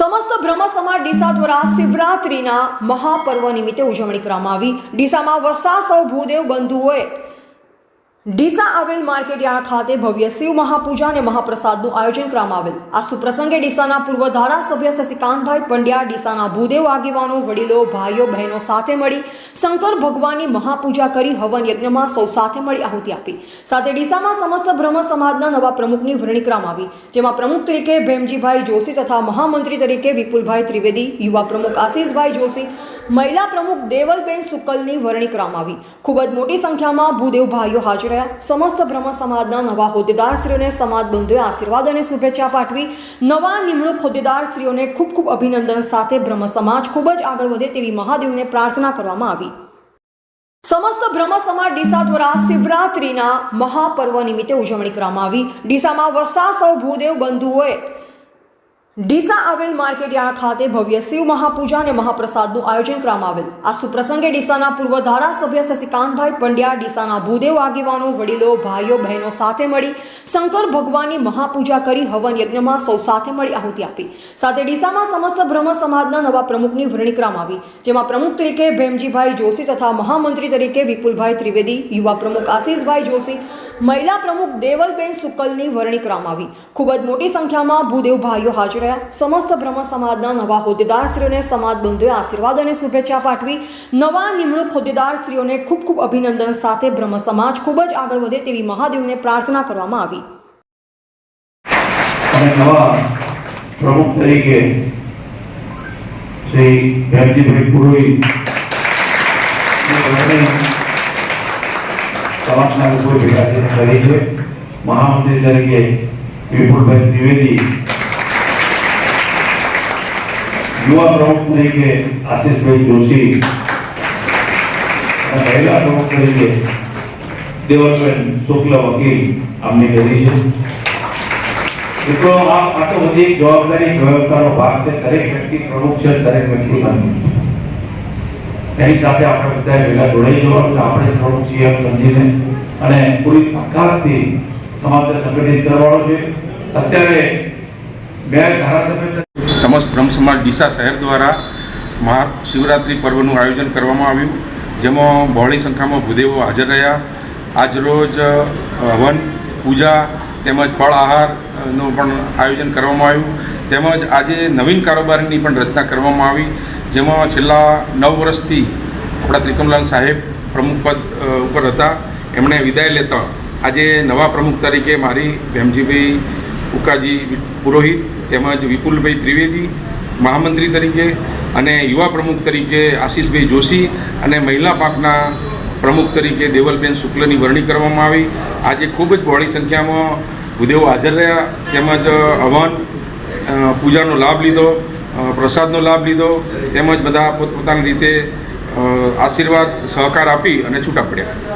સમસ્ત બ્રહ્મ સમાજ ડીસા દ્વારા શિવરાત્રિના મહાપર્વ નિમિત્તે ઉજવણી કરવામાં આવી. ડીસામાં વસતા સૌ ભૂદેવ બંધુઓએ ડીસા આવેલ માર્કેટ ખાતે ભવ્ય શિવ મહાપૂજા અને મહાપ્રસાદનું આયોજન કરવામાં આવેલ. આ સુપ્રસંગે ડીસાના પૂર્વ ધારાસભ્ય શશિકાંતભાઈ પંડ્યા, ડીસાના ભૂદેવ આગેવાનો, વડીલો, ભાઈઓ, બહેનો સાથે મળી શંકર ભગવાનની મહાપૂજા કરી હવન યજ્ઞમાં સૌ સાથે મળી આહુતિ આપી. સાથે ડીસામાં સમસ્ત બ્રહ્મ સમાજના નવા પ્રમુખની વરણી કરવામાં આવી. જેમાં પ્રમુખ તરીકે ભેમજીભાઈ જોશી તથા મહામંત્રી તરીકે વિપુલભાઈ ત્રિવેદી, યુવા પ્રમુખ આશીષભાઈ જોશી, મહિલા પ્રમુખ દેવલબેન સુકલની વરણી કરવામાં આવી. ખૂબ જ મોટી સંખ્યામાં ભૂદેવ ભાઈઓ હાજર રહ્યા સમસ્ત બ્રહ્મ સમાજના નવા હોદ્દેદારશ્રીઓને સમાજ બંધુએ આશીર્વાદ અને શુભેચ્છા પાઠવી. નવા નિમણૂક હોદ્દેદારશ્રીઓને ખૂબ ખૂબ અભિનંદન સાથે બ્રહ્મ સમાજ ખૂબ જ આગળ વધે તેવી મહાદેવને પ્રાર્થના કરવામાં આવી. સમસ્ત બ્રહ્મ સમાજ ડીસા દ્વારા શિવરાત્રિના મહાપર્વ નિમિત્તે ઉજવણી કરવામાં આવી. ડીસામાં વસતા સૌ ભૂદેવ બંધુઓએ ડીસા આવેલ માર્કેટયાર્ડ ખાતે ભવ્ય શિવ મહાપૂજા અને મહાપ્રસાદનું આયોજન કરવામાં આવેલ. આ સુપ્રસંગે ડીસાના પૂર્વ ધારાસભ્ય શશિકાંતભાઈ પંડ્યા, ડીસાના ભૂદેવ આગેવાનો, વડીલો, ભાઈઓ, બહેનો સાથે મળી શંકર ભગવાનની મહાપૂજા કરી હવન યજ્ઞમાં સૌ સાથે મળી આહુતિ આપી. સાથે ડીસામાં સમસ્ત બ્રહ્મ સમાજના નવા પ્રમુખની વરણી કરવામાં આવી. જેમાં પ્રમુખ તરીકે ભેમજીભાઈ જોશી તથા મહામંત્રી તરીકે વિપુલભાઈ ત્રિવેદી, યુવા પ્રમુખ આશીષભાઈ જોશી, મહિલા પ્રમુખ દેવલબેન સુકલની વરણી કરવામાં આવી. ખૂબ જ મોટી સંખ્યામાં ભૂદેવ ભાઈઓ હાજર રહ્યા સમસ્ત બ્રહ્મ સમાજના નવા હોદ્દેદારશ્રીઓને સમાજ બંધુએ આશીર્વાદ અને શુભેચ્છા પાઠવી. નવા નિમણૂક હોદ્દેદારશ્રીઓને ખૂબ ખૂબ અભિનંદન સાથે બ્રહ્મ સમાજ ખૂબ જ આગળ વધે તેવી મહાદેવને પ્રાર્થના કરવામાં આવી. નવા પ્રમુખ તરીકે શ્રી ભેમજીભાઈ પુરોહિત સમાજના લોકો ભેગા કરી છે. મહામંત્રી તરીકે વિપુલભાઈ ત્રિવેદી યુવા પ્રમુખ તરીકે આશીષભાઈ જોશી મહિલા પ્રમુખ તરીકે દેવલબેન શુક્લ વકીલ આમને કરી છે. મિત્રો, આ તો બધી જવાબદારી વ્યવસ્થાનો ભાગ છે. દરેક વ્યક્તિ પ્રમુખ છે, દરેક વ્યક્તિ એની સાથે આપણે બધા ભેગા જોડાઈ જવાનું આપણે પ્રમુખ છીએ એમ સમજીને. અને પૂરી તાકાતથી સમાજને સંગઠિત કરવાનો છે. અત્યારે બે ધારાસભ્ય સમસ્ત બ્રહ્મ સમાજ ડીસા શહેર દ્વારા મહાશિવરાત્રિ પર્વનું આયોજન કરવામાં આવ્યું, જેમાં બહોળી સંખ્યામાં ભૂદેવો હાજર રહ્યા. આજરોજ હવન, પૂજા તેમજ ફળ આહારનું પણ આયોજન કરવામાં આવ્યું. તેમજ આજે નવીન કારોબારીની પણ રચના કરવામાં આવી, જેમાં છેલ્લા નવ વર્ષથી આપણા ત્રિકમલાલ સાહેબ પ્રમુખ પદ ઉપર હતા. એમણે વિદાય લેતા આજે નવા પ્રમુખ તરીકે મારી ભેમજીભાઈ ઉકાજી પુરોહિત તેમજ વિપુલભાઈ ત્રિવેદી, મહામંત્રી તરીકે અને યુવા પ્રમુખ તરીકે આશીષભાઈ જોશી અને મહિલા પાકના પ્રમુખ તરીકે દેવલબેન શુક્લની વરણી કરવામાં આવી. આજે ખૂબ જ બહોળી સંખ્યામાં ભૂદેવો હાજર રહ્યા, તેમજ હવન પૂજાનો લાભ લીધો પ્રસાદનો લાભ લીધો, તેમજ બધા પોતપોતાની રીતે આશીર્વાદ, સહકાર આપી અને છૂટા પડ્યા.